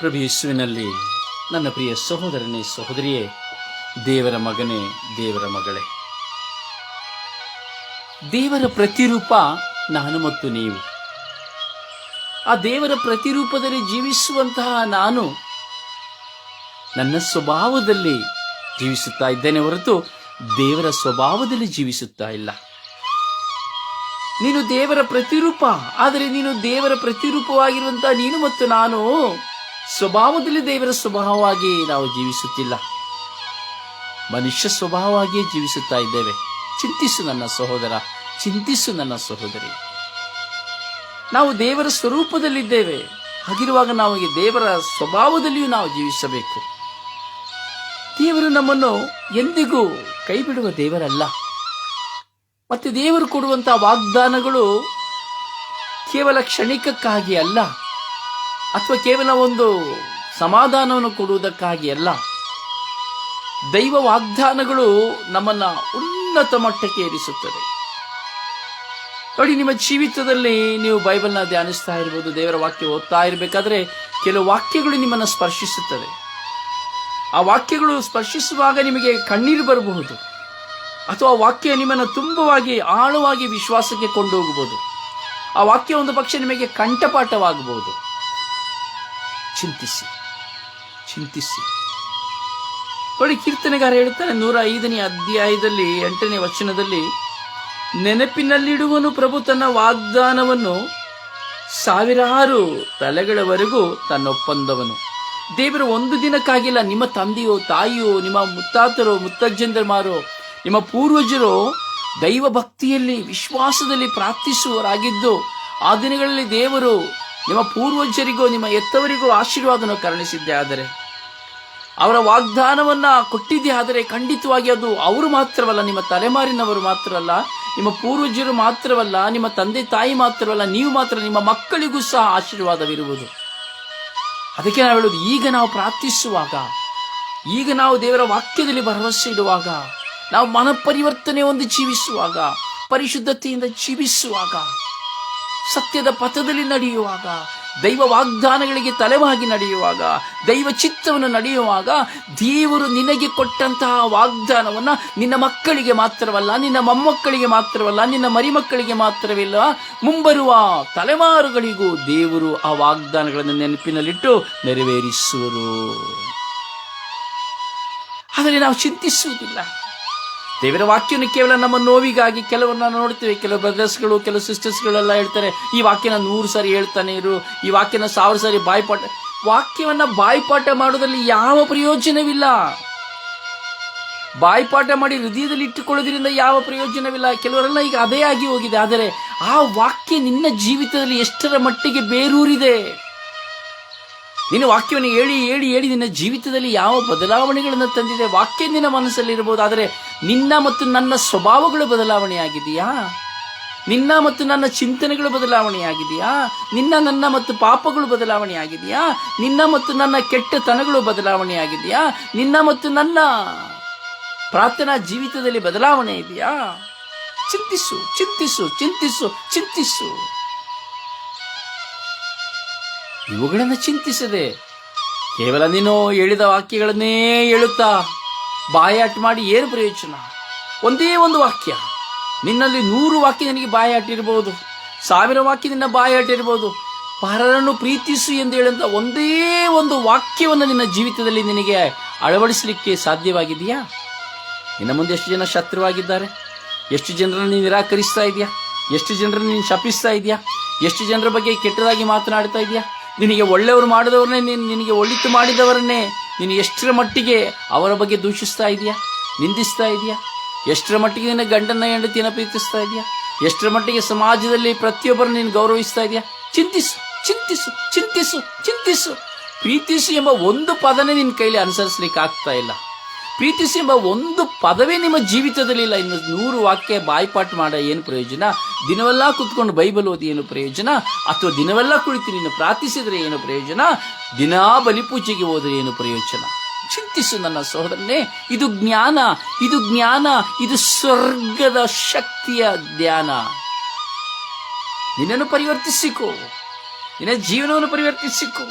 ಪ್ರಭು ಯೇಸುವಿನಲ್ಲಿ ನನ್ನ ಪ್ರಿಯ ಸಹೋದರನೇ ಸಹೋದರಿಯೇ, ದೇವರ ಮಗನೇ ದೇವರ ಮಗಳೇ. ದೇವರ ಪ್ರತಿರೂಪ ನಾನು ಮತ್ತು ನೀವು. ಆ ದೇವರ ಪ್ರತಿರೂಪದಲ್ಲಿ ಜೀವಿಸುವಂತಹ ನಾನು ನನ್ನ ಸ್ವಭಾವದಲ್ಲಿ ಜೀವಿಸುತ್ತಾ ಇದ್ದೇನೆ ಹೊರತು ದೇವರ ಸ್ವಭಾವದಲ್ಲಿ ಜೀವಿಸುತ್ತಾ ಇಲ್ಲ. ನೀನು ದೇವರ ಪ್ರತಿರೂಪ, ಆದರೆ ನೀನು ದೇವರ ಪ್ರತಿರೂಪವಾಗಿರುವಂತಹ ನೀನು ಮತ್ತು ನಾನು ಸ್ವಭಾವದಲ್ಲಿ ದೇವರ ಸ್ವಭಾವವಾಗಿ ನಾವು ಜೀವಿಸುತ್ತಿಲ್ಲ. ಮನುಷ್ಯ ಸ್ವಭಾವವಾಗಿಯೇ ಜೀವಿಸುತ್ತಾ ಇದ್ದೇವೆ. ಚಿಂತಿಸು ನನ್ನ ಸಹೋದರ, ಚಿಂತಿಸು ನನ್ನ ಸಹೋದರಿ. ನಾವು ದೇವರ ಸ್ವರೂಪದಲ್ಲಿದ್ದೇವೆ. ಹಾಗಿರುವಾಗ ನಾವು ದೇವರ ಸ್ವಭಾವದಲ್ಲಿಯೂ ನಾವು ಜೀವಿಸಬೇಕು. ದೇವರು ನಮ್ಮನ್ನು ಎಂದಿಗೂ ಕೈ ಬಿಡುವ ದೇವರಲ್ಲ. ಮತ್ತೆ ದೇವರು ಕೊಡುವಂತಹ ವಾಗ್ದಾನಗಳು ಕೇವಲ ಕ್ಷಣಿಕಕ್ಕಾಗಿ ಅಲ್ಲ. ಅಥವಾ ಕೇವಲ ಒಂದು ಸಮಾಧಾನವನ್ನು ಕೊಡುವುದಕ್ಕಾಗಿ ಅಲ್ಲ. ದೈವ ವಾಗ್ದಾನಗಳು ನಮ್ಮನ್ನ ಉನ್ನತ ಮಟ್ಟಕ್ಕೆ ಏರಿಸುತ್ತದೆ ನೋಡಿ, ನಿಮ್ಮ ಜೀವಿತದಲ್ಲಿ ನೀವು ಬೈಬಲ್ನ ಧ್ಯಾನಿಸ್ತಾ ಇರ್ಬೋದು, ದೇವರ ವಾಕ್ಯ ಓದ್ತಾ ಇರಬೇಕಾದ್ರೆ ಕೆಲವು ವಾಕ್ಯಗಳು ನಿಮ್ಮನ್ನು ಸ್ಪರ್ಶಿಸುತ್ತದೆ ಆ ವಾಕ್ಯಗಳು ಸ್ಪರ್ಶಿಸುವಾಗ ನಿಮಗೆ ಕಣ್ಣೀರು ಬರಬಹುದು. ಅಥವಾ ವಾಕ್ಯ ನಿಮ್ಮನ್ನು ತುಂಬವಾಗಿ, ಆಳವಾಗಿ ವಿಶ್ವಾಸಕ್ಕೆ ಕೊಂಡೋಗಬಹುದು. ಆ ವಾಕ್ಯ ಒಂದು ಪಕ್ಷ ನಿಮಗೆ ಕಂಠಪಾಠವಾಗಬಹುದು. ಚಿಂತಿಸಿ ಚಿಂತಿಸಿ. ನೋಡಿ ಕೀರ್ತನೆಗಾರ ಹೇಳ್ತಾನೆ ನೂರ ಐದನೇ ಅಧ್ಯಾಯದಲ್ಲಿ, ಎಂಟನೇ ವಚನದಲ್ಲಿ, ನೆನಪಿನಲ್ಲಿಡುವನು ಪ್ರಭು ತನ್ನ ವಾಗ್ದಾನವನ್ನು, ಸಾವಿರಾರು ತಲೆಗಳವರೆಗೂ ತನ್ನೊಪ್ಪಂದವನು. ದೇವರು ಒಂದು ದಿನಕ್ಕಾಗಿಲ್ಲ, ನಿಮ್ಮ ತಂದೆಯೋ, ತಾಯಿಯೋ, ನಿಮ್ಮ ಮುತ್ತಾತರು, ಮುತ್ತಜ್ಜಂದರ್ಮಾರೋ, ನಿಮ್ಮ ಪೂರ್ವಜರು ದೈವ ಭಕ್ತಿಯಲ್ಲಿ ವಿಶ್ವಾಸದಲ್ಲಿ ಪ್ರಾರ್ಥಿಸುವರಾಗಿದ್ದು ಆ ದಿನಗಳಲ್ಲಿ ದೇವರು ನಿಮ್ಮ ಪೂರ್ವಜರಿಗೂ, ನಿಮ್ಮ ಎತ್ತವರಿಗೂ ಆಶೀರ್ವಾದವನ್ನು ಕರುಣಿಸಿದ್ದೆ. ಆದರೆ ಅವರ ವಾಗ್ದಾನವನ್ನ ಕೊಟ್ಟಿದ್ದೆ. ಆದರೆ ಖಂಡಿತವಾಗಿ ಅದು ಅವರು ಮಾತ್ರವಲ್ಲ, ನಿಮ್ಮ ತಲೆಮಾರಿನವರು ಮಾತ್ರ ಅಲ್ಲ ನಿಮ್ಮ ಪೂರ್ವಜರು ಮಾತ್ರವಲ್ಲ, ನಿಮ್ಮ ತಂದೆ ತಾಯಿ ಮಾತ್ರವಲ್ಲ, ನೀವು ಮಾತ್ರ ನಿಮ್ಮ ಮಕ್ಕಳಿಗೂ ಸಹ ಆಶೀರ್ವಾದವಿರುವುದು. ಅದಕ್ಕೆ ನಾವು ಹೇಳುವುದು, ಈಗ ನಾವು ಪ್ರಾರ್ಥಿಸುವಾಗ, ಈಗ ನಾವು ದೇವರ ವಾಕ್ಯದಲ್ಲಿ ಭರವಸೆ ಇಡುವಾಗ, ನಾವು ಮನಪರಿವರ್ತನೆ ಒಂದು ಜೀವಿಸುವಾಗ, ಪರಿಶುದ್ಧತೆಯಿಂದ ಜೀವಿಸುವಾಗ ಸತ್ಯದ ಪಥದಲ್ಲಿ ನಡೆಯುವಾಗ, ದೈವ ವಾಗ್ದಾನಗಳಿಗೆ ತಲೆವಾಗಿ ನಡೆಯುವಾಗ, ದೈವ ಚಿತ್ತವನ್ನು ನಡೆಯುವಾಗ, ದೇವರು ನಿನಗೆ ಕೊಟ್ಟಂತಹ ವಾಗ್ದಾನವನ್ನು ನಿನ್ನ ಮಕ್ಕಳಿಗೆ ಮಾತ್ರವಲ್ಲ, ನಿನ್ನ ಮೊಮ್ಮಕ್ಕಳಿಗೆ ಮಾತ್ರವಲ್ಲ, ನಿನ್ನ ಮರಿಮಕ್ಕಳಿಗೆ ಮಾತ್ರವಿಲ್ಲ. ಮುಂಬರುವ ತಲೆಮಾರುಗಳಿಗೂ ದೇವರು ಆ ವಾಗ್ದಾನಗಳನ್ನು ನೆನಪಿನಲ್ಲಿಟ್ಟು ನೆರವೇರಿಸುವರು. ಆದರೆ ನಾವು ಚಿಂತಿಸುವುದಿಲ್ಲ. ದೇವರ ವಾಕ್ಯವನ್ನು ಕೇವಲ ನಮ್ಮ ನೋವಿಗಾಗಿ ಕೆಲವನ್ನ ನೋಡ್ತೇವೆ ಕೆಲವು ಬ್ರದರ್ಸ್ಗಳು, ಕೆಲವು ಸಿಸ್ಟರ್ಸ್ಗಳೆಲ್ಲ ಹೇಳ್ತಾರೆ, ಈ ವಾಕ್ಯನ ನೂರು ಸಾರಿ ಹೇಳ್ತಾನೆ ಇರು, ಈ ವಾಕ್ಯನ ಸಾವಿರ ಸಾರಿ ಬಾಯ್ಪಾಠ ವಾಕ್ಯವನ್ನ ಬಾಯ್ಪಾಠ ಮಾಡೋದ್ರಲ್ಲಿ ಯಾವ ಪ್ರಯೋಜನವಿಲ್ಲ. ಬಾಯ್ಪಾಠ ಮಾಡಿ ಹೃದಯದಲ್ಲಿ ಇಟ್ಟುಕೊಳ್ಳೋದ್ರಿಂದ ಯಾವ ಪ್ರಯೋಜನವಿಲ್ಲ. ಕೆಲವರೆಲ್ಲ ಈಗ ಅದೇ ಆಗಿ ಹೋಗಿದೆ, ಆದರೆ ಆ ವಾಕ್ಯ ನಿನ್ನ ಜೀವಿತದಲ್ಲಿ ಎಷ್ಟರ ಮಟ್ಟಿಗೆ ಬೇರೂರಿದೆ? ನಿನ್ನ ವಾಕ್ಯವನ್ನು ಹೇಳಿ ಹೇಳಿ ಹೇಳಿ ನಿನ್ನ ಜೀವಿತದಲ್ಲಿ ಯಾವ ಬದಲಾವಣೆಗಳನ್ನು ತಂದಿದೆ? ವಾಕ್ಯ ನಿನ್ನ ಮನಸ್ಸಲ್ಲಿ ಇರಬಹುದು, ಆದರೆ ನಿನ್ನ ಮತ್ತು ನನ್ನ ಸ್ವಭಾವಗಳು ಬದಲಾವಣೆಯಾಗಿದೆಯಾ? ನಿನ್ನ ಮತ್ತು ನನ್ನ ಚಿಂತನೆಗಳು ಬದಲಾವಣೆಯಾಗಿದೆಯಾ? ನಿನ್ನ, ನನ್ನ ಮತ್ತು ಪಾಪಗಳು ಬದಲಾವಣೆಯಾಗಿದೆಯಾ? ನಿನ್ನ ಮತ್ತು ನನ್ನ ಕೆಟ್ಟತನಗಳು ಬದಲಾವಣೆಯಾಗಿದೆಯಾ? ನಿನ್ನ ಮತ್ತು ನನ್ನ ಪ್ರಾರ್ಥನಾ ಜೀವಿತದಲ್ಲಿ ಬದಲಾವಣೆ ಇದೆಯಾ? ಚಿಂತಿಸು ಚಿಂತಿಸು ಚಿಂತಿಸು ಚಿಂತಿಸು. ಇವುಗಳನ್ನು ಚಿಂತಿಸದೆ ಕೇವಲ ನೀನು ಹೇಳಿದ ವಾಕ್ಯಗಳನ್ನೇ ಹೇಳುತ್ತಾ ಬಾಯಾಟ ಮಾಡಿ ಏನು ಪ್ರಯೋಜನ? ಒಂದೇ ಒಂದು ವಾಕ್ಯ. ನಿನ್ನಲ್ಲಿ ನೂರು ವಾಕ್ಯ ನಿನಗೆ ಬಾಯಾಟಿರ್ಬೋದು ಸಾವಿರ ವಾಕ್ಯ ನಿನ್ನ ಬಾಯಾಟಿರ್ಬೋದು ಪರರನ್ನು ಪ್ರೀತಿಸು ಎಂದು ಹೇಳಂತ ಒಂದೇ ಒಂದು ವಾಕ್ಯವನ್ನು ನಿನ್ನ ಜೀವಿತದಲ್ಲಿ ನಿನಗೆ ಅಳವಡಿಸಲಿಕ್ಕೆ ಸಾಧ್ಯವಾಗಿದೆಯಾ? ನಿನ್ನ ಮುಂದೆ ಎಷ್ಟು ಜನ ಶತ್ರುವಾಗಿದ್ದಾರೆ? ಎಷ್ಟು ಜನರನ್ನು ನೀನು ನಿರಾಕರಿಸ್ತಾ ಇದೆಯಾ? ಎಷ್ಟು ಜನರನ್ನು ನೀನು ಶಪಿಸ್ತಾ ಇದೆಯಾ? ಎಷ್ಟು ಜನರ ಬಗ್ಗೆ ಕೆಟ್ಟದಾಗಿ ಮಾತನಾಡ್ತಾ ಇದೆಯಾ? ನಿನಗೆ ಒಳ್ಳೆಯವರು ಮಾಡಿದವರನ್ನೇ ನೀನು ನಿನಗೆ ಒಳಿತು ಮಾಡಿದವರನ್ನೇ ನೀನು ಎಷ್ಟರ ಮಟ್ಟಿಗೆ ಅವರ ಬಗ್ಗೆ ದೂಷಿಸ್ತಾ ಇದೆಯಾ? ನಿಂದಿಸ್ತಾ ಇದೆಯಾ? ಎಷ್ಟರ ಮಟ್ಟಿಗೆ ನಿನ್ನ ಗಂಡನ ಹೆಂಡತಿಯನ್ನು ಪ್ರೀತಿಸ್ತಾ ಇದೆಯಾ? ಎಷ್ಟರ ಮಟ್ಟಿಗೆ ಸಮಾಜದಲ್ಲಿ ಪ್ರತಿಯೊಬ್ಬರನ್ನ ನೀನು ಗೌರವಿಸ್ತಾ ಇದೆಯಾ? ಚಿಂತಿಸು ಚಿಂತಿಸು ಚಿಂತಿಸು ಚಿಂತಿಸು. ಪ್ರೀತಿಸು ಎಂಬ ಒಂದು ಪದನೇ ನಿನ್ನ ಕೈಲಿ ಅನುಸರಿಸಲಿಕ್ಕೆ ಆಗ್ತಾ ಇಲ್ಲ. ಪ್ರೀತಿಸಿ ಎಂಬ ಒಂದು ಪದವೇ ನಿಮ್ಮ ಜೀವಿತದಲ್ಲಿ ಇಲ್ಲ ಇನ್ನು ನೂರು ವಾಕ್ಯ ಬಾಯ್ಪಾಟ್ ಮಾಡ ಏನು ಪ್ರಯೋಜನ? ದಿನವೆಲ್ಲ ಕುತ್ಕೊಂಡು ಬೈಬಲ್ ಓದಿ ಏನು ಪ್ರಯೋಜನ? ಅಥವಾ ದಿನವೆಲ್ಲ ಕುಳಿತು ನೀನು ಪ್ರಾರ್ಥಿಸಿದರೆ ಏನು ಪ್ರಯೋಜನ? ದಿನಾ ಬಲಿಪೂಜೆಗೆ ಹೋದರೆ ಏನು ಪ್ರಯೋಜನ? ಚಿಂತಿಸು ನನ್ನ ಸಹೋದರನೇ, ಇದು ಜ್ಞಾನ ಇದು ಜ್ಞಾನ, ಇದು ಸ್ವರ್ಗದ ಶಕ್ತಿಯ ಧ್ಯಾನ. ನಿನ್ನನ್ನು ಪರಿವರ್ತಿಸಿಕೋ, ನಿನ್ನ ಜೀವನವನ್ನು ಪರಿವರ್ತಿಸಿಕೋ,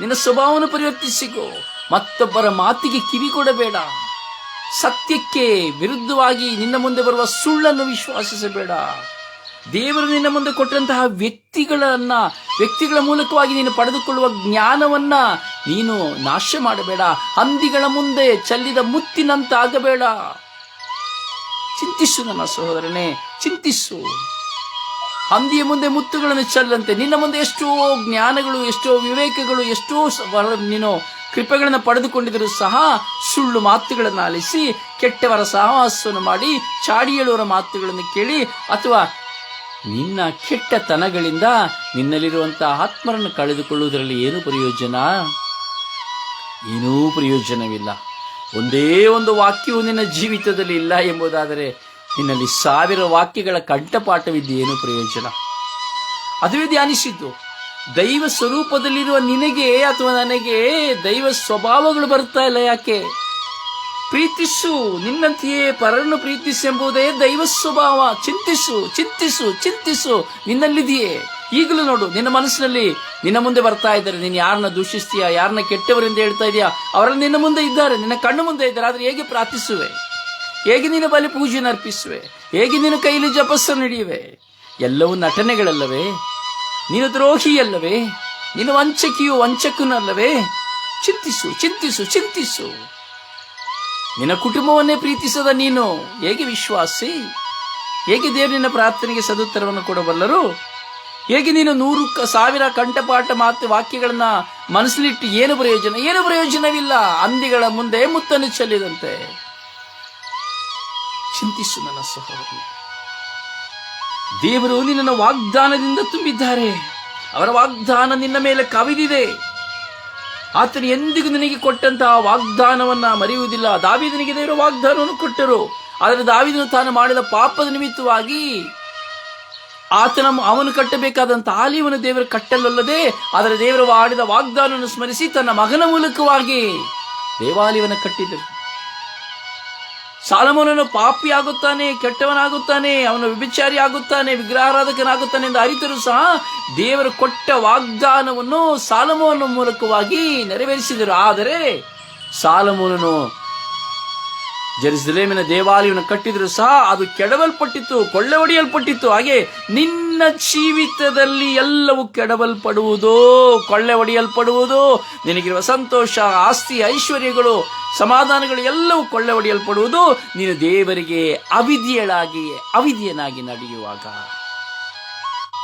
ನಿನ್ನ ಸ್ವಭಾವವನ್ನು ಪರಿವರ್ತಿಸಿಕೋ, ಮತ್ತೊಬ್ಬರ ಮಾತಿಗೆ ಕಿವಿ ಕೊಡಬೇಡ. ಸತ್ಯಕ್ಕೆ ವಿರುದ್ಧವಾಗಿ ನಿನ್ನ ಮುಂದೆ ಬರುವ ಸುಳ್ಳನ್ನು ವಿಶ್ವಾಸಿಸಬೇಡ. ದೇವರು ನಿನ್ನ ಮುಂದೆ ಕೊಟ್ಟಂತಹ ವ್ಯಕ್ತಿಗಳನ್ನ, ವ್ಯಕ್ತಿಗಳ ಮೂಲಕವಾಗಿ ನೀನು ಪಡೆದುಕೊಳ್ಳುವ ಜ್ಞಾನವನ್ನ ನೀನು ನಾಶ ಮಾಡಬೇಡ. ಹಂದಿಗಳ ಮುಂದೆ ಚಲ್ಲಿದ ಮುತ್ತಿನಂತಾಗಬೇಡ. ಚಿಂತಿಸು ನನ್ನ ಸಹೋದರನೇ, ಚಿಂತಿಸು. ಹಂದಿಯ ಮುಂದೆ ಮುತ್ತುಗಳನ್ನು ಚೆಲ್ಲಂತೆ. ನಿನ್ನ ಮುಂದೆ ಎಷ್ಟೋ ಜ್ಞಾನಗಳು, ಎಷ್ಟೋ ವಿವೇಕಗಳು, ಎಷ್ಟೋ ನೀನು ಕೃಪೆಗಳನ್ನು ಪಡೆದುಕೊಂಡಿದ್ದರೂ ಸಹ ಸುಳ್ಳು ಮಾತುಗಳನ್ನು ಆಲಿಸಿ, ಕೆಟ್ಟವರ ಸಹವಾಸವನ್ನು ಮಾಡಿ, ಚಾಡಿಯೇಳುವರ ಮಾತುಗಳನ್ನು ಕೇಳಿ, ಅಥವಾ ನಿನ್ನ ಕೆಟ್ಟತನಗಳಿಂದ ನಿನ್ನಲ್ಲಿರುವಂತಹ ಆತ್ಮರನ್ನು ಕಳೆದುಕೊಳ್ಳುವುದರಲ್ಲಿ ಏನು ಪ್ರಯೋಜನ? ಏನೂ ಪ್ರಯೋಜನವಿಲ್ಲ. ಒಂದೇ ಒಂದು ವಾಕ್ಯವು ನಿನ್ನ ಜೀವಿತದಲ್ಲಿ ಇಲ್ಲ ಎಂಬುದಾದರೆ ನಿನ್ನಲ್ಲಿ ಸಾವಿರ ವಾಕ್ಯಗಳ ಕಂಠಪಾಠವಿದ್ದು ಏನು ಪ್ರಯೋಜನ? ಅದುವೇ ಧ್ಯಾನಿಸಿದ್ದು, ದೈವ ಸ್ವರೂಪದಲ್ಲಿರುವ ನಿನಗೆ ಅಥವಾ ನನಗೆ ದೈವ ಸ್ವಭಾವಗಳು ಬರ್ತಾ ಇಲ್ಲ ಯಾಕೆ? ಪ್ರೀತಿಸು, ನಿನ್ನಂತೆಯೇ ಪರನ್ನು ಪ್ರೀತಿಸು ಎಂಬುದೇ ದೈವ ಸ್ವಭಾವ. ಚಿಂತಿಸು ಚಿಂತಿಸು ಚಿಂತಿಸು. ನಿನ್ನಲ್ಲಿದೆಯೇ? ಈಗಲೂ ನೋಡು, ನಿನ್ನ ಮನಸ್ಸಿನಲ್ಲಿ ನಿನ್ನ ಮುಂದೆ ಬರ್ತಾ ಇದ್ದಾರೆ. ನೀನು ಯಾರನ್ನ ದೂಷಿಸ್ತೀಯ? ಯಾರನ್ನ ಕೆಟ್ಟವರೆಂದು ಹೇಳ್ತಾ ಇದೆಯಾ? ಅವರಲ್ಲಿ ನಿನ್ನ ಮುಂದೆ ಇದ್ದಾರೆ. ನಿನ್ನ ಕಣ್ಣು ಮುಂದೆ ಇದ್ದಾರೆ. ಆದ್ರೆ ಹೇಗೆ ಪ್ರಾರ್ಥಿಸುವೆ? ಹೇಗೆ ನೀನು ಬಲಿ ಪೂಜೆ ಅರ್ಪಿಸುವೆ? ಹೇಗೆ ನಿನ್ನ ಕೈಲಿ ಜಪಸ್ಸು ನಡೆಯುವೆ? ಎಲ್ಲವೂ ನಟನೆಗಳಲ್ಲವೇ? ನೀನು ದ್ರೋಹಿಯಲ್ಲವೇ? ನೀನು ವಂಚಕಿಯು ವಂಚಕನಲ್ಲವೇ? ಚಿಂತಿಸು ಚಿಂತಿಸು ಚಿಂತಿಸು. ನಿನ್ನ ಕುಟುಂಬವನ್ನೇ ಪ್ರೀತಿಸದ ನೀನು. ಹೇಗೆ ವಿಶ್ವಾಸಿ? ಹೇಗೆ ದೇವರಿನ ಪ್ರಾರ್ಥನೆಗೆ ಸದುತ್ತರವನ್ನು ಕೊಡಬಲ್ಲರು? ಹೇಗೆ ನೀನು ನೂರು ಸಾವಿರ ಕಂಠಪಾಠ ಮಾತು ವಾಕ್ಯಗಳನ್ನ ಮನಸ್ಸಲ್ಲಿಟ್ಟು ಏನು ಪ್ರಯೋಜನ? ಏನು ಪ್ರಯೋಜನವಿಲ್ಲ. ಅಂದಿಗಳ ಮುಂದೆ ಮುತ್ತನ್ನು ಚೆಲ್ಲಿದಂತೆ. ಚಿಂತಿಸು ನನ್ನ ಸಹೋದರಿ. ದೇವರು ನಿನ್ನನ್ನು ವಾಗ್ದಾನದಿಂದ ತುಂಬಿದ್ದಾರೆ. ಅವರ ವಾಗ್ದಾನ ನಿನ್ನ ಮೇಲೆ ಕವಿದಿದೆ. ಆತನು ಎಂದಿಗೂ ನಿನಗೆ ಕೊಟ್ಟಂತಹ ವಾಗ್ದಾನವನ್ನ ಮರೆಯುವುದಿಲ್ಲ. ದಾವಿದನಿಗೆ ದೇವರು ವಾಗ್ದಾನವನ್ನು ಕೊಟ್ಟರು. ಆದರೆ ದಾವಿದನು ತಾನು ಮಾಡಿದ ಪಾಪದ ನಿಮಿತ್ತವಾಗಿ ಆತನ ಅವನು ಕಟ್ಟಬೇಕಾದಂಥ ಆಲಿವನ್ನು ದೇವರು ಕಟ್ಟಲಲ್ಲದೆ, ಆದರೆ ದೇವರು ಮಾಡಿದ ವಾಗ್ದಾನವನ್ನು ಸ್ಮರಿಸಿ ತನ್ನ ಮಗನ ಮೂಲಕವಾಗಿ ದೇವಾಲಯವನ್ನು ಕಟ್ಟಿದರು. ಸಾಲಮೋನನು ಪಾಪಿ ಆಗುತ್ತಾನೆ, ಕೆಟ್ಟವನಾಗುತ್ತಾನೆ, ಅವನು ವಿಭಿಚಾರಿ ಆಗುತ್ತಾನೆ, ವಿಗ್ರಹಾರಾಧಕನಾಗುತ್ತಾನೆ ಎಂದು ಅರಿತರೂ ಸಹ ದೇವರು ಕೊಟ್ಟ ವಾಗ್ದಾನವನ್ನು ಸಾಲಮೋನ ಮೂಲಕವಾಗಿ ನೆರವೇರಿಸಿದರು. ಆದರೆ ಸಾಲಮೋನನು ಜೆರುಸಲೇಮಿನ ದೇವಾಲಯವನ್ನು ಕಟ್ಟಿದರೂ ಸಹ ಅದು ಕೆಡವಲ್ಪಟ್ಟಿತ್ತು ಕೊಳ್ಳೆ ಒಡೆಯಲ್ಪಟ್ಟಿತ್ತು ಹಾಗೆ ನಿನ್ನ ಜೀವಿತದಲ್ಲಿ ಎಲ್ಲವೂ ಕೆಡವಲ್ಪಡುವುದು ಕೊಳ್ಳೆ ಹೊಡೆಯಲ್ಪಡುವುದು ನಿನಗಿರುವ ಸಂತೋಷ, ಆಸ್ತಿ, ಐಶ್ವರ್ಯಗಳು ಸಮಾಧಾನಗಳು ಎಲ್ಲವೂ ಕೊಳ್ಳೆ ಹೊಡೆಯಲ್ಪಡುವುದು ನೀನು ದೇವರಿಗೆ ಅವಿದಿಯಳಾಗಿ ಅವಿದಿಯನಾಗಿ ನಡೆಯುವಾಗ.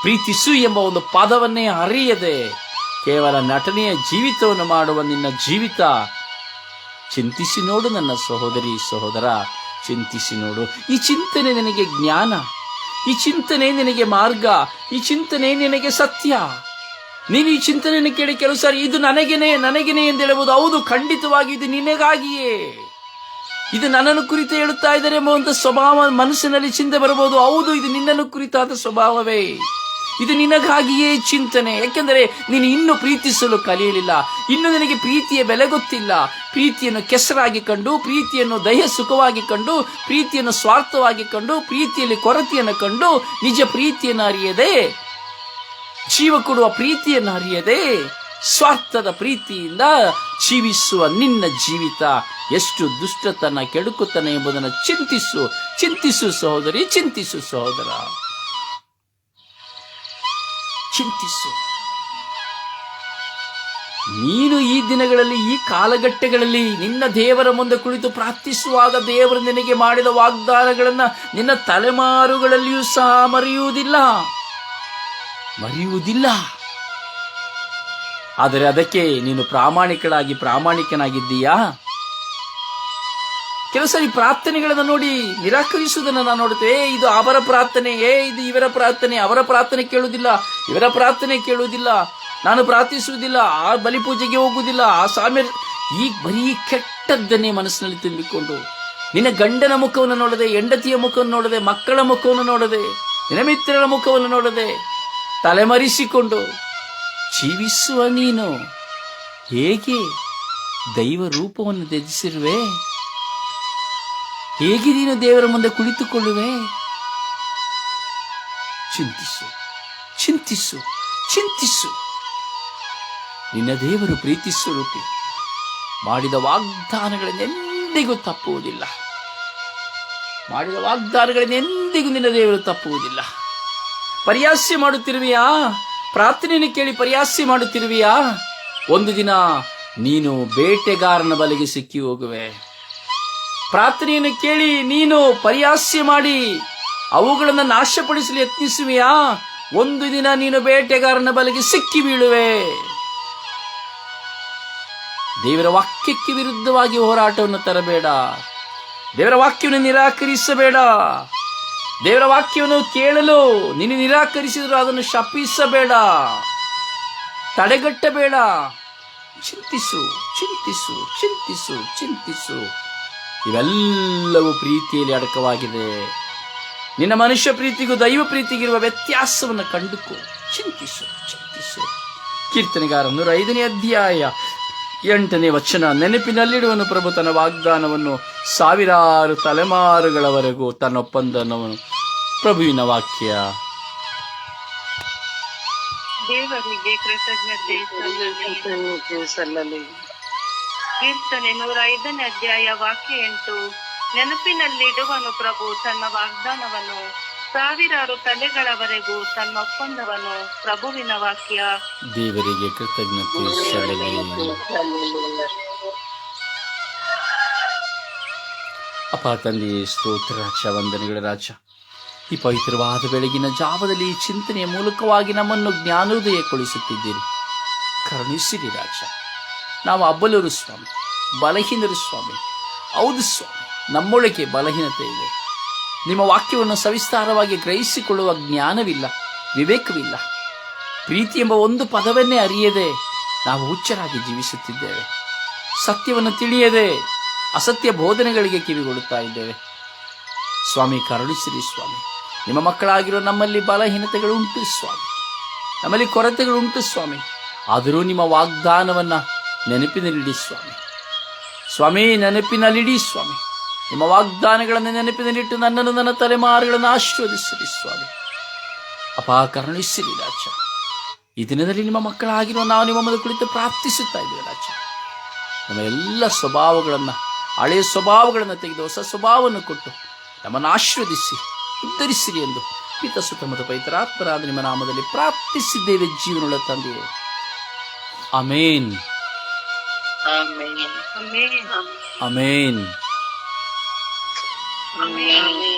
ಪ್ರೀತಿಸು ಎಂಬ ಒಂದು ಪದವನ್ನೇ ಅರಿಯದೆ ಕೇವಲ ನಟನೆಯ ಜೀವಿತವನ್ನು ಮಾಡುವ ನಿನ್ನ ಜೀವಿತ. ಚಿಂತಿಸಿ ನೋಡು ನನ್ನ ಸಹೋದರಿ, ಸಹೋದರ, ಚಿಂತಿಸಿ ನೋಡು. ಈ ಚಿಂತನೆ ನಿನಗೆ ಜ್ಞಾನ. ಈ ಚಿಂತನೆ ನಿನಗೆ ಮಾರ್ಗ. ಈ ಚಿಂತನೆ ನಿನಗೆ ಸತ್ಯ. ನೀನು ಈ ಚಿಂತನೆಯನ್ನು ಕೇಳಿ ಕೆಲವು ಸಾರಿ, ಇದು ನನಗೇನೆ ನನಗೇನೆ ಎಂದು ಹೇಳಬಹುದು ಹೌದು, ಖಂಡಿತವಾಗಿ ಇದು ನಿನಗಾಗಿಯೇ. ಇದು ನನ್ನನ್ನು ಕುರಿತು ಹೇಳುತ್ತಾ ಇದ್ದಾರೆ ಎಂಬುವಂತ ಸ್ವಭಾವ ಮನಸ್ಸಿನಲ್ಲಿ ಚಿಂತೆ ಬರಬಹುದು. ಹೌದು, ಇದು ನಿನ್ನನ್ನು ಕುರಿತಾದ ಸ್ವಭಾವವೇ. ಇದು ನಿನಗಾಗಿಯೇ ಚಿಂತನೆ. ಯಾಕೆಂದರೆ ನೀನು ಇನ್ನೂ ಪ್ರೀತಿಸಲು ಕಲಿಯಲಿಲ್ಲ. ಇನ್ನು ನಿನಗೆ ಪ್ರೀತಿಯ ಬೆಲೆ ಗೊತ್ತಿಲ್ಲ. ಪ್ರೀತಿಯನ್ನು ಕೆಸರಾಗಿ ಕಂಡು, ಪ್ರೀತಿಯನ್ನು ದಯ ಸುಖವಾಗಿ ಕಂಡು, ಪ್ರೀತಿಯನ್ನು ಸ್ವಾರ್ಥವಾಗಿ ಕಂಡು, ಪ್ರೀತಿಯಲ್ಲಿ ಕೊರತೆಯನ್ನು ಕಂಡು, ನಿಜ ಪ್ರೀತಿಯನ್ನು ಅರಿಯದೆ ಜೀವ ಕೊಡುವ ಪ್ರೀತಿಯನ್ನು ಅರಿಯದೆ ಸ್ವಾರ್ಥದ ಪ್ರೀತಿಯಿಂದ ಜೀವಿಸುವ ನಿನ್ನ ಜೀವಿತ. ಎಷ್ಟು ದುಷ್ಟತನ ಕೆಡುಕುತನ ಎಂಬುದನ್ನು ಚಿಂತಿಸು. ಚಿಂತಿಸು ಸಹೋದರಿ, ಚಿಂತಿಸು ಸಹೋದರ. ಚಿಂತಿಸು. ನೀನು ಈ ದಿನಗಳಲ್ಲಿ, ಈ ಕಾಲಘಟ್ಟಗಳಲ್ಲಿ ನಿನ್ನ ದೇವರ ಮುಂದೆ ಕುಳಿತು ಪ್ರಾರ್ಥಿಸುವಾಗ ದೇವರು ನಿನಗೆ ಮಾಡಿದ ವಾಗ್ದಾನಗಳನ್ನ ನಿನ್ನ ತಲೆಮಾರುಗಳಲ್ಲಿಯೂ ಸಹ ಮರೆಯುವುದಿಲ್ಲ. ಮರೆಯುವುದಿಲ್ಲ. ಆದರೆ ಅದಕ್ಕೆ ನೀನು ಪ್ರಾಮಾಣಿಕಳಾಗಿ ಪ್ರಾಮಾಣಿಕನಾಗಿದ್ದೀಯಾ? ಕೆಲವು ಸರಿ ಪ್ರಾರ್ಥನೆಗಳನ್ನು ನೋಡಿ ನಿರಾಕರಿಸುವುದನ್ನು ನಾನು ನೋಡುತ್ತೇವೆ ಏ, ಇದು ಅವರ ಪ್ರಾರ್ಥನೆ ಏ ಇದು ಇವರ ಪ್ರಾರ್ಥನೆ ಅವರ ಪ್ರಾರ್ಥನೆ ಕೇಳುವುದಿಲ್ಲ ಇವರ ಪ್ರಾರ್ಥನೆ ಕೇಳುವುದಿಲ್ಲ ನಾನು ಪ್ರಾರ್ಥಿಸುವುದಿಲ್ಲ ಆ ಬಲಿಪೂಜೆಗೆ ಹೋಗುವುದಿಲ್ಲ ಆ ಸ್ವಾಮಿ ಈ ಬರೀ ಕೆಟ್ಟದ್ದನ್ನೇ ಮನಸ್ಸಿನಲ್ಲಿ ತುಂಬಿಕೊಂಡು ನಿನ್ನ ಗಂಡನ ಮುಖವನ್ನು ನೋಡದೆ ಹೆಂಡತಿಯ ಮುಖವನ್ನು ನೋಡದೆ ಮಕ್ಕಳ ಮುಖವನ್ನು ನೋಡದೆ ನಿನ್ನ ಮಿತ್ರರ ಮುಖವನ್ನು ನೋಡದೆ ತಲೆಮರೆಸಿಕೊಂಡು, ಜೀವಿಸುವ ನೀನು ಹೇಗೆ ದೈವ ರೂಪವನ್ನು ತ್ಯಜಿಸಿರುವೆ? ಹೇಗೆ ನೀನು ದೇವರ ಮುಂದೆ ಕುಳಿತುಕೊಳ್ಳುವೆ? ಚಿಂತಿಸು ಚಿಂತಿಸು ಚಿಂತಿಸು. ನಿನ್ನ ದೇವರು ಪ್ರೀತಿ ರೂಪಿ ಮಾಡಿದ ವಾಗ್ದಾನಗಳನ್ನೆಂದಿಗೂ ತಪ್ಪುವುದಿಲ್ಲ. ಮಾಡಿದ ವಾಗ್ದಾನಗಳನ್ನೆಂದಿಗೂ ನಿನ್ನ ದೇವರು ತಪ್ಪುವುದಿಲ್ಲ. ಪರ್ಯಾಸ್ಯ ಮಾಡುತ್ತಿರುವಿಯಾ? ಪ್ರಾರ್ಥನೆಯನ್ನು ಕೇಳಿ ಪರ್ಯಾಸ್ಯ ಮಾಡುತ್ತಿರುವಿಯಾ? ಒಂದು ದಿನ ನೀನು ಬೇಟೆಗಾರನ ಬಲೆಗೆ ಸಿಕ್ಕಿ ಹೋಗುವೆ. ಪ್ರಾರ್ಥನೆಯನ್ನು ಕೇಳಿ ನೀನು ಪರ್ಯಾಸ್ಯ ಮಾಡಿ ಅವುಗಳನ್ನು ನಾಶಪಡಿಸಲು ಯತ್ನಿಸುವಿಯಾ? ಒಂದು ದಿನ ನೀನು ಬೇಟೆಗಾರನ ಬಲೆಗೆ ಸಿಕ್ಕಿ ಬೀಳುವೆ. ದೇವರ ವಾಕ್ಯಕ್ಕೆ ವಿರುದ್ಧವಾಗಿ ಹೋರಾಟವನ್ನು ತರಬೇಡ. ದೇವರ ವಾಕ್ಯವನ್ನು ನಿರಾಕರಿಸಬೇಡ. ದೇವರ ವಾಕ್ಯವನ್ನು ಕೇಳಲು ನೀನು ನಿರಾಕರಿಸಿದ್ರು ಅದನ್ನು ಶಪಿಸಬೇಡ. ತಡೆಗಟ್ಟಬೇಡ. ಚಿಂತಿಸು ಚಿಂತಿಸು ಚಿಂತಿಸು ಚಿಂತಿಸು. ಇವೆಲ್ಲವೂ ಪ್ರೀತಿಯಲ್ಲಿ ಅಡಕವಾಗಿದೆ. ನಿನ್ನ ಮನುಷ್ಯ ಪ್ರೀತಿಗೂ ದೈವ ಪ್ರೀತಿಗಿರುವ ವ್ಯತ್ಯಾಸವನ್ನು ಕಂಡುಕೋ. ಚಿಂತಿಸು ಚಿಂತಿಸು. ಕೀರ್ತನೆಗಾರ ನೂರ ಐದನೇ ಅಧ್ಯಾಯ ಎಂಟನೇ ವಚನ ನೆನಪಿನಲ್ಲಿಡುವನು ಪ್ರಭು ತನ್ನ ವಾಗ್ದಾನವನ್ನು ಸಾವಿರಾರು ತಲೆಮಾರುಗಳವರೆಗೂ ತನ್ನ ಒಪ್ಪಂದನವನು ಪ್ರಭುವಿನ ವಾಕ್ಯ. ದೇವರಿಗೆ ಕೃತಜ್ಞತೆ ಕೀರ್ತನೆ ನೂರ ಐದನೇ ಅಧ್ಯಾಯ ವಾಕ್ಯ ಎಂಟು ನೆನಪಿನಲ್ಲಿಡುವನು ಪ್ರಭು ತನ್ನ ವಾಗ್ದಾನವನ್ನು ಸಾವಿರಾರು ತಲೆಗಳವರೆಗೂ ತನ್ನ ಒಪ್ಪಂದವನ್ನು ಪ್ರಭುವಿನ ವಾಕ್ಯ. ದೇವರಿಗೆ ಕೃತಜ್ಞತೆ ಅಪ ಅಪ್ಪ ತಂದೆ, ಸ್ತೋತ್ರ ರಾಜ ವಂದನೆಗಳ ರಾಜ. ಈ ಪವಿತ್ರವಾದ ಬೆಳಗಿನ ಜಾವದಲ್ಲಿ ಚಿಂತನೆಯ ಮೂಲಕವಾಗಿ ನಮ್ಮನ್ನು ಜ್ಞಾನೋದಯಗೊಳಿಸುತ್ತಿದ್ದೀರಿ. ಕರುಣಿಸಿರಿ ರಾಜ. ನಾವು ಅಬ್ಬಲೂರು ಸ್ವಾಮಿ, ಬಲಹೀನರು ಸ್ವಾಮಿ. ಹೌದು ಸ್ವಾಮಿ, ನಮ್ಮೊಳಗೆ ಬಲಹೀನತೆ ಇದೆ. ನಿಮ್ಮ ವಾಕ್ಯವನ್ನು ಸವಿಸ್ತಾರವಾಗಿ ಗ್ರಹಿಸಿಕೊಳ್ಳುವ ಜ್ಞಾನವಿಲ್ಲ, ವಿವೇಕವಿಲ್ಲ. ಪ್ರೀತಿ ಎಂಬ ಒಂದು ಪದವನ್ನೇ ಅರಿಯದೆ ನಾವು ಹುಚ್ಚರಾಗಿ ಜೀವಿಸುತ್ತಿದ್ದೇವೆ. ಸತ್ಯವನ್ನು ತಿಳಿಯದೆ ಅಸತ್ಯ ಬೋಧನೆಗಳಿಗೆ ಕಿವಿಗೊಡುತ್ತಾ ಇದ್ದೇವೆ. ಸ್ವಾಮಿ, ಕರುಣಿಸಿರಿ ಸ್ವಾಮಿ. ನಿಮ್ಮ ಮಕ್ಕಳಾಗಿರೋ ನಮ್ಮಲ್ಲಿ ಬಲಹೀನತೆಗಳು ಉಂಟು ಸ್ವಾಮಿ. ನಮ್ಮಲ್ಲಿ ಕೊರತೆಗಳುಂಟು ಸ್ವಾಮಿ. ಆದರೂ ನಿಮ್ಮ ವಾಗ್ದಾನವನ್ನು ನೆನಪಿನಲ್ಲಿಡಿ ಸ್ವಾಮಿ. ಸ್ವಾಮಿ, ನೆನಪಿನಲ್ಲಿಡಿ ಸ್ವಾಮಿ. ನಿಮ್ಮ ವಾಗ್ದಾನಗಳನ್ನು ನೆನಪಿನಲ್ಲಿಟ್ಟು ನನ್ನನ್ನು ನನ್ನ ತಲೆಮಾರುಗಳನ್ನು ಆಶೀರ್ವದಿಸಿರಿ ಸ್ವಾಮಿ. ಅಪ ಕರುಣಿಸಿರಿ ರಾಜ. ಈ ದಿನದಲ್ಲಿ ನಿಮ್ಮ ಮಕ್ಕಳಾಗಿರುವ ನಾವು ನಿಮ್ಮ ಮುಂದೆ ಕುಳಿತು ಪ್ರಾರ್ಥಿಸುತ್ತಾ ಇದ್ದೇವೆ ರಾಜ. ನಮ್ಮ ಎಲ್ಲ ಸ್ವಭಾವಗಳನ್ನು ಹಳೆಯ ಸ್ವಭಾವಗಳನ್ನು ತೆಗೆದು ಹೊಸ ಸ್ವಭಾವವನ್ನು ಕೊಟ್ಟು ನಮ್ಮನ್ನು ಆಶೀರ್ವದಿಸಿ ಉದ್ಧರಿಸಿರಿ ಎಂದು ಪಿತ ಸುತ್ತಮುತ್ತ ಪೈತರಾತ್ಮರಾದ ನಿಮ್ಮ ನಾಮದಲ್ಲಿ ಪ್ರಾರ್ಥಿಸಿದ್ದೇವೆ ಜೀವನಗಳ ತಂದೆಯೇ. Amen amen Amen.